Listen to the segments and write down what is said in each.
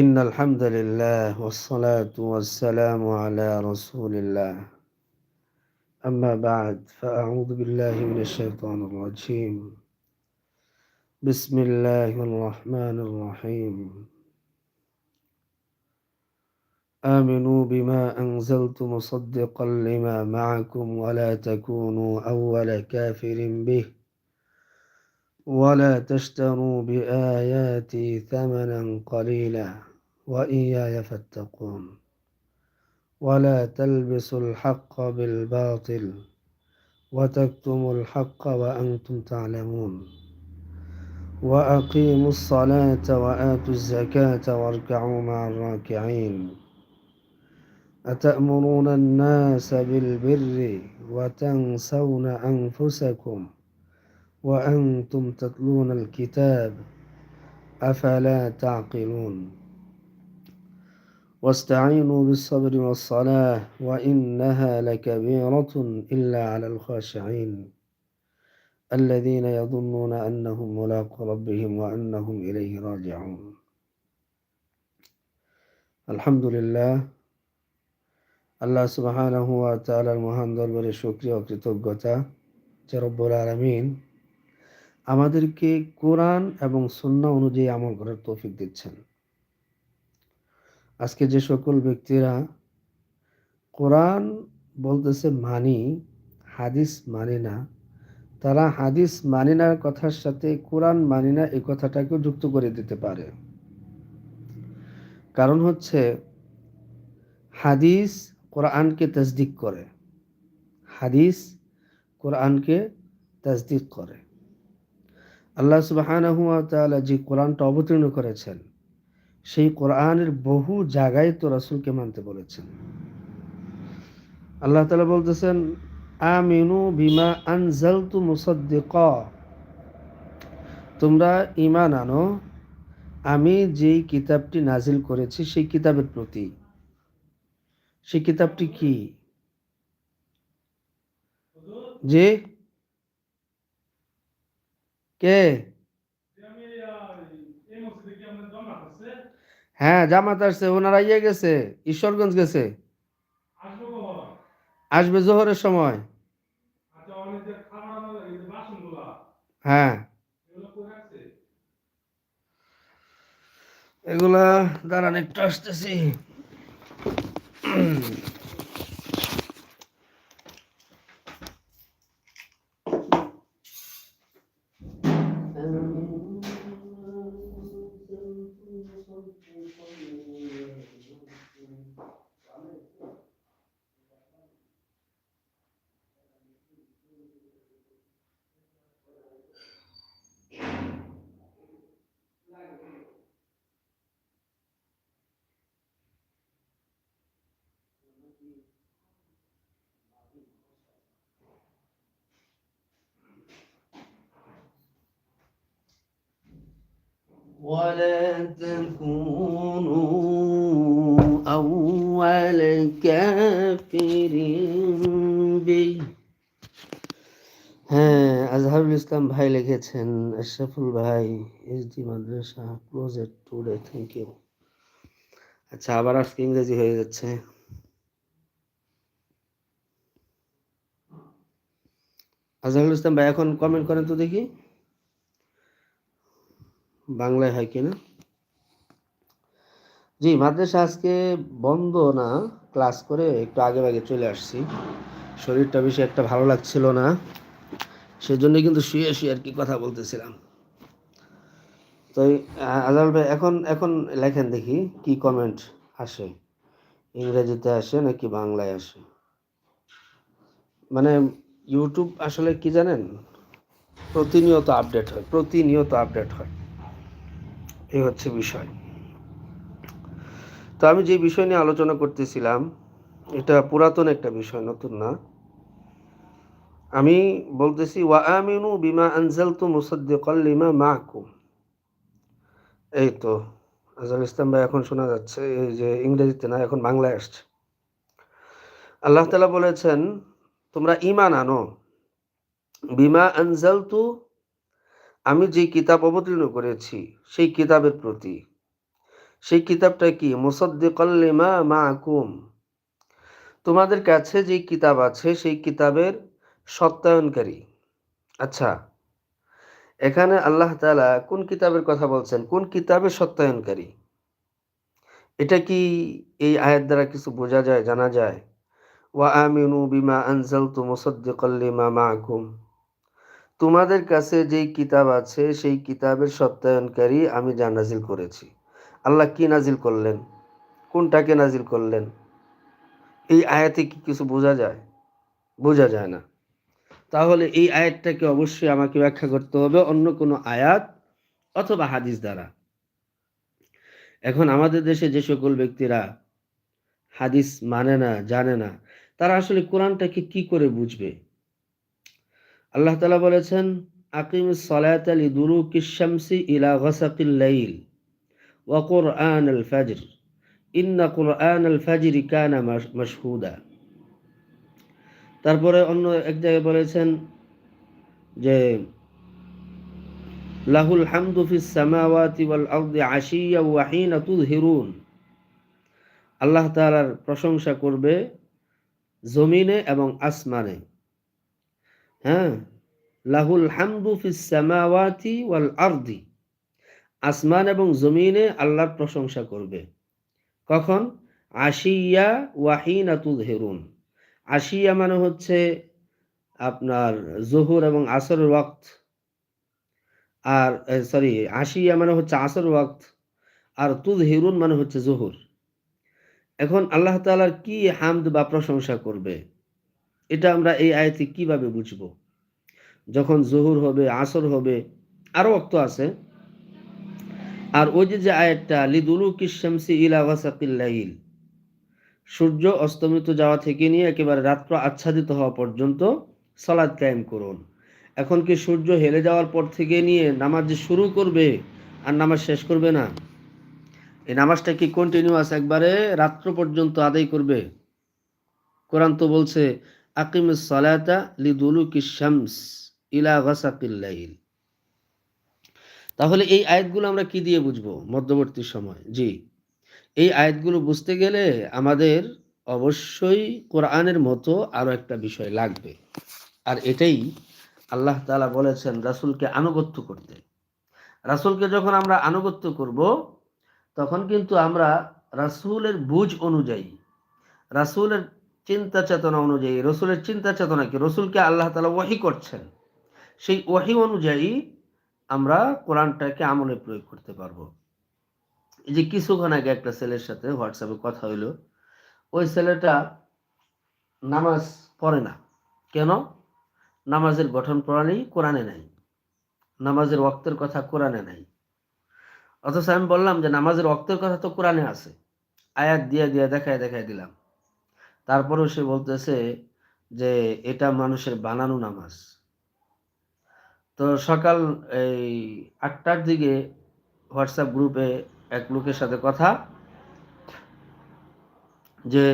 إن الحمد لله والصلاة والسلام على رسول الله. أما بعد فأعوذ بالله من الشيطان الرجيم. بسم الله الرحمن الرحيم. آمنوا بما أنزلت مصدقا لما معكم ولا تكونوا أول كافر به. ولا تشتروا بآياتي ثمنا قليلا وإياي فاتقون ولا تلبسوا الحق بالباطل وتكتموا الحق وأنتم تعلمون وأقيموا الصلاة وآتوا الزكاة واركعوا مع الراكعين أتأمرون الناس بالبر وتنسون أنفسكم وأنتم تتلون الكتاب أفلا تعقلون واستعينوا بالصبر والصلاة وإنها لكبيرة إلا على الخاشعين الذين يظنون أنهم ملاقو ربهم وأنهم إليه راجعون الحمد لله আল্লাহ সুবাহানাহু ওয়া তাআলার মহান দরবারে শুকরিয়া ও কৃতজ্ঞতা যে রব্বুল আলামিন আমাদেরকে কোরআন এবং সুন্নাহ অনুযায়ী আমল করার তৌফিক দিচ্ছেন। আজকে যে সকল ব্যক্তিরা কোরআন বলতেছে মানি, হাদিস মানে না, তারা হাদিস মানি না কথার সাথে কোরআন মানি না, এই কথাটাকেও যুক্ত করে দিতে পারে। কারণ হচ্ছে হাদিস কোরআনকে তসদিক করে। হাদিস কোরআনকে তসদিক করে। আল্লাহ তাআলা যে কোরআনটা অবতীর্ণ করেছেন, সেই কোরআনের বহু জায়গায় তো রাসূলকে মানতে বলেছেন। আল্লাহ তালা বলতেছেন, আমিনু বিমা আনজালতু মুসাদ্দিকা। তোমরা ইমান আনো, আমি যেই কিতাবটি নাজিল করেছি সেই কিতাবের প্রতি। সেই কিতাবটি কি? যে কে? হ্যাঁ জামাত আসছে, ওনারা ইয়ে গেছে, ঈশ্বরগঞ্জ গেছে। আসবে জোহরের সময়। হ্যাঁ। এগুলা, দাঁড়ান, একটু আসতেছি। ولا تكونوا أول كافر به হ্যাঁ আজহারুল ইসলাম ভাই লিখেছেন আশরাফুল ভাই SD Madrasa closet today thank you আচ্ছা আবার আজকে ইংরেজি হয়ে যাচ্ছে আজহারুল ইসলাম ভাই, এখন কমেন্ট করেন তো দেখি। বাংলায় হয় কিনা জি, মাদ্রাসা আজকে বন্ধ না ক্লাস করে একটু আগে আগে চলে আসছি। শরীরটা বেশি একটা ভালো লাগছিল না সেজন্য কিন্তু শুয়ে শুয়ে আর কি কথা বলতেছিলাম। তো আজাল ভাই, এখন এখন লেখেন দেখি, কি কমেন্ট আসে? ইংরেজিতে আসে নাকি বাংলায় আসে? মানে ইউটিউব আসলে কি জানেন? প্রতিনিয়ত আপডেট হয়, প্রতিনিয়ত আপডেট হয়। এই হচ্ছে বিষয়। তো আমি যে বিষয় নিয়ে আলোচনা করতেছিলাম, এটা পুরাতন একটা বিষয়, নতুন না। আমি বলতেছি ওয়া আমিনু বিমা আনজালতু মুসাদ্দিকাল লিমা মাকুম। এই তো আজহার ইসলাম ভাই, এখন শোনা যাচ্ছে, এই যে ইংরেজিতে না, এখন বাংলায় আসছে। আল্লাহ তালা বলেছেন তোমরা ইমান আনো। বিমা আনজালতু, আমি যে কিতাব অবতীর্ণ করেছি, সেই কিতাবের প্রতি। সেই কিতাবটা কি? মুসদ্দিকল্লিমা মাকুম। তোমাদের কাছে যে কিতাব আছে, সেই কিতাবের সত্যায়নকারী। আচ্ছা এখানে আল্লাহ তালা কোন কিতাবের কথা বলছেন? কোন কিতাবের সত্যায়নকারী? এটা কি এই আয়াত দ্বারা কিছু বোঝা যায়, জানা যায়? আমিনু বিমা আনজালতু মুসাদ্দিকাল লিমা মাআকুম। তোমাদের কাছে যেই কিতাব আছে, সেই কিতাবের সত্যায়নকারী আমি যা নাজিল করেছি। আল্লাহ কি নাজিল করলেন? কোনটাকে নাজিল করলেন? এই আয়াতে কি কিছু বোঝা যায়? বোঝা যায় না। তাহলে এই আয়াতটাকে অবশ্যই আমাকে ব্যাখ্যা করতে হবে অন্য কোনো আয়াত অথবা হাদিস দ্বারা। এখন আমাদের দেশে যে সকল ব্যক্তিরা হাদিস মানে না, জানে না তারা আসলে কোরআনটাকে কি করে বুঝবে? আল্লাহ তালা বলেছেন, আকিম সলাত আলী দুরু কিশামসি ইলা গসাকিল লাইল ওয়া কোরআন আল ফাজর। ইন্না কোরআন আল ফাজরি কানা মাশহুদা। তারপরে অন্য এক জায়গায় বলেছেন যে, লাহুল হামদু ফিস সামাওয়াতি ওয়াল আরদি আশিয়া ওয়া হিনা তুযহিরুন আল্লাহ তাআলার প্রশংসা করবে জমিনে এবং আসমানে। হ্যাঁ? লাহুল হামদু ফিস সামাওয়াতি ওয়াল আরদি। আসমান এবং জমিনে আল্লাহর প্রশংসা করবে। কখন? আশিয়া ওয়াহিনা তুযহিরুন। আশিয়া মানে হচ্ছে আপনার জহুর এবং আসর ওয়াক্ত। আর সরি, আশিয়া মানে হচ্ছে আসর ওয়াক্ত। আর তুদ হিরুন মানে হচ্ছে জহুর। এখন আল্লাহ তালার কি হামদ বা প্রশংসা করবে? এটা আমরা এই আয়তে কীভাবে বুঝব? যখন জহুর হবে, আসর হবে আরও অক্ত আছে। আর ওই যে যে আয়াতটা লিদুলু কিশামসি ইলা সূর্য অস্তমিত যাওয়া থেকে নিয়ে একেবারে রাত্র আচ্ছাদিত হওয়া পর্যন্ত সালাদ কায়েম করুন। এখন কি সূর্য হেলে যাওয়ার পর থেকে নিয়ে নামাজ শুরু করবে আর নামাজ শেষ করবে না? এই নামাজটা কি কন্টিনিউয়াস একবারে? রাত্র পর্যন্ত আদায় করবে? কোরআন তো বলছে আকিম সালাতা লিদুলু কিশামস ইলা গাসাকিল্লাইল তাহলে এই আয়াতগুলো আমরা কি দিয়ে বুঝব মধ্যবর্তী সময়? জি। এই আয়াতগুলো বুঝতে গেলে আমাদের অবশ্যই কোরআনের মতো আরও একটা বিষয় লাগবে। আর এটাই আল্লাহ তালা বলেছেন, রাসুলকে আনুগত্য করতে। রাসুলকে যখন আমরা আনুগত্য করব তখন কিন্তু আমরা রাসুলের বুঝ অনুযায়ী, রাসুলের চিন্তা চেতনা অনুযায়ী, রসুলের চিন্তা চেতনা কি? রসুলকে আল্লাহ তালা ওয়াহি করছেন। সেই ওয়াহি অনুযায়ী আমরা কোরআনটাকে আমলে প্রয়োগ করতে পারব। এই যে কিছুক্ষণ আগে একটা ছেলের সাথে হোয়াটসঅ্যাপে কথা হইল। ওই ছেলেটা নামাজ পড়ে না। কেন? নামাজের গঠন প্রণালী কোরআনে নাই। নামাজের ওক্তের কথা কোরআনে নাই। অথচ আমি বললাম যে নামাজের ওক্তের কথা তো কোরআনে আছে। আয়াত দিয়ে দিয়ে দেখায় দেখায় দিলাম। তারপরেও সে বলতেছে যে এটা মানুষের বানানো নামাজ। তো সকাল এই আটটার দিকে হোয়াটসঅ্যাপ গ্রুপে এক লোকের সাথে কথা যে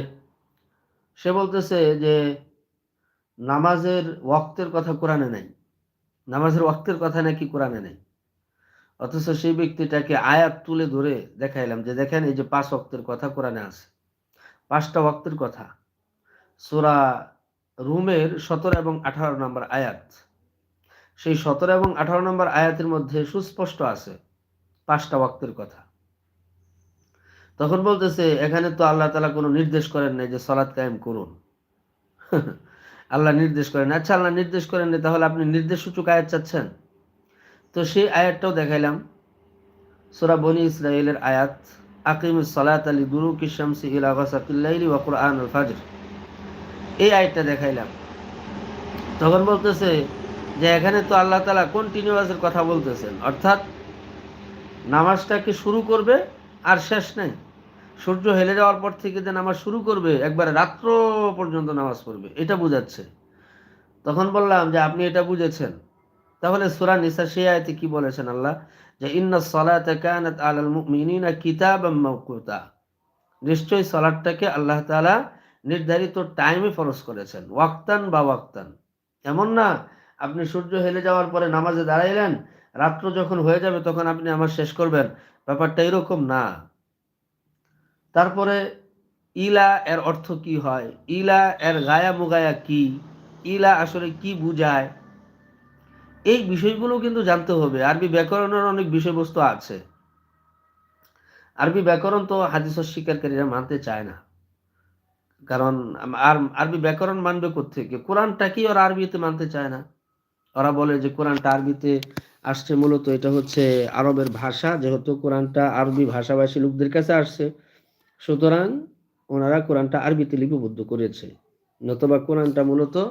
সে বলতেছে যে নামাজের ওয়াক্তের কথা কোরআনে নেই। নামাজের ওয়াক্তের কথা নাকি কোরআনে নেই। অথচ সেই ব্যক্তিটাকে আয়াত তুলে ধরে দেখাইলাম যে দেখেন এই যে পাঁচ ওক্তের কথা কোরআনে আছে। পাঁচটা ওয়াক্তের কথা। সোরা রুমের সতেরো এবং আঠারো নম্বর আয়াত। সেই সতেরো এবং আঠারো নম্বর আয়াতের মধ্যে সুস্পষ্ট আছে পাঁচটা ওয়াক্তের কথা। তখন বলতেছে, এখানে তো আল্লাহ তালা কোনো নির্দেশ করেন নাই যে সলাৎ কায়েম করুন। আল্লাহ নির্দেশ করেন আচ্ছা আল্লাহ নির্দেশ করেন তাহলে আপনি নির্দেশ সূচক আয়াত চাচ্ছেন? তো সেই আয়াতটাও দেখাইলাম। সোরা বনি ইসরায়েলের আয়াত আকিম সালাত আলী দুরু কিশামসি ইলা ওয়াসাকিল্লাইলি ওয়া কুরআন ফাজর। এই আয়াতটা দেখাইলাম। তখন বলতেছে যে এখানে তো আল্লাহ তালা কন্টিনিউয়াসের কথা বলতেছেন। অর্থাৎ নামাজটাকে শুরু করবে আর শেষ নেই? সূর্য হেলে যাওয়ার পর থেকে যে নামাজ শুরু করবে, একবারে রাত্র পর্যন্ত নামাজ পড়বে, এটা বুঝাচ্ছে। তখন বললাম যে আপনি এটা বুঝেছেন। তাহলে সুরা নিসা সেই আয়তে কি বলেছেন আল্লাহ? যে ইন্না সলাতে কানাত আলাল মুমিনিনা কিতাবাম মাওকুতা। নিশ্চয়ই সলাটটাকে আল্লাহ তাআলা নির্ধারিত টাইমে ফরজ করেছেন। ওয়াক্তান বা ওয়াক্তান। এমন না, আপনি সূর্য হেলে যাওয়ার পরে নামাজে দাঁড়াইলেন, রাত্র যখন হয়ে যাবে তখন আপনি আমার শেষ করবেন। ব্যাপারটা এরকম না। তারপরে ইলা এর অর্থ কি হয়? ইলা এর গায়া মুগায়া কি? ইলা আসলে কি বুঝায়? এই বিষয়গুলো কিন্তু জানতে হবে। আরবি ব্যাকরণের অনেক বিষয়বস্তু আছে। আরবি ব্যাকরণ তো হাদিস স্বীকারীরা মানতে চায় না। কারণ আর আরবি ব্যাকরণ মানবে কোথেকে কোরআনটা কি ওরা আরবিতে মানতে চায় না? ওরা বলে যে কোরআনটা আরবিতে আসছে, মূলত এটা হচ্ছে আরবের ভাষা, যেহেতু কোরআনটা আরবি ভাষাভাষী লোকদের কাছে আসছে। সুতরাং ওনারা কোরআনটা আরবিতে লিপিবদ্ধ করেছে। নতুবা কোরআনটা মূলত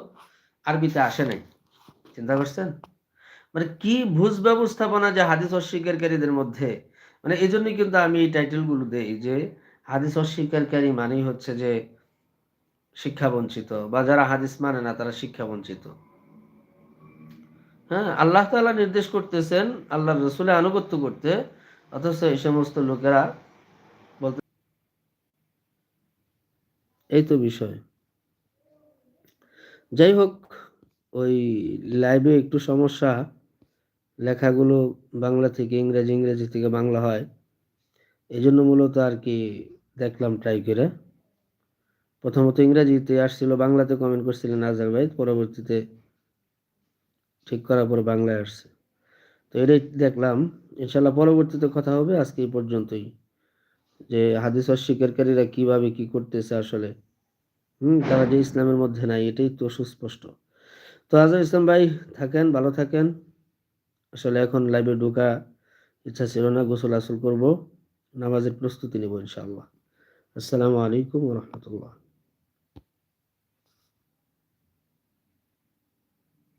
আরবিতে আসে নাই। চিন্তা করছেন? মানে কি ভুজ ব্যবস্থাপনা যে হাদিস অস্বীকারীদের মধ্যে? মানে এই জন্যই কিন্তু আমি এই টাইটেলগুলো দেই যে হাদিস অস্বীকারী মানেই হচ্ছে যে শিক্ষা বঞ্চিত বা যারা হাদিস মানে না, তারা শিক্ষা বঞ্চিত। হ্যাঁ আল্লাহ তালা নির্দেশ করতেছেন আল্লাহ রসুলের আনুগত্য করতে, অথচ এই সমস্ত লোকেরা বলতে এই তো বিষয়। যাই হোক, ওই লাইভে একটু সমস্যা। লেখাগুলো বাংলা থেকে ইংরেজি ইংরেজি থেকে বাংলা হয়। এই জন্য মূলত আর কি দেখলাম ট্রাই করে। প্রথমত ইংরেজিতে আসছিল, বাংলাতে কমেন্ট করছিলেন আজার ভাই, পরবর্তীতে ঠিক করার পর বাংলায় আসছে। তো এটাই দেখলাম। ইনশাল্লাহ পরবর্তীতে কথা হবে, আজকে এই পর্যন্তই। যে হাদিস অস্বীকারীরা কীভাবে কি করতেছে আসলে। হুম, তারা যে ইসলামের মধ্যে নাই, এটাই তো সুস্পষ্ট। তো আজহার ইসলাম ভাই থাকেন, ভালো থাকেন। আসলে এখন লাইভে ঢোকা ইচ্ছা ছিল না, গোসল আসল করব, নামাজের প্রস্তুতি নেব ইনশাআল্লাহ। আসসালামু আলাইকুম রহমতুল্লাহ।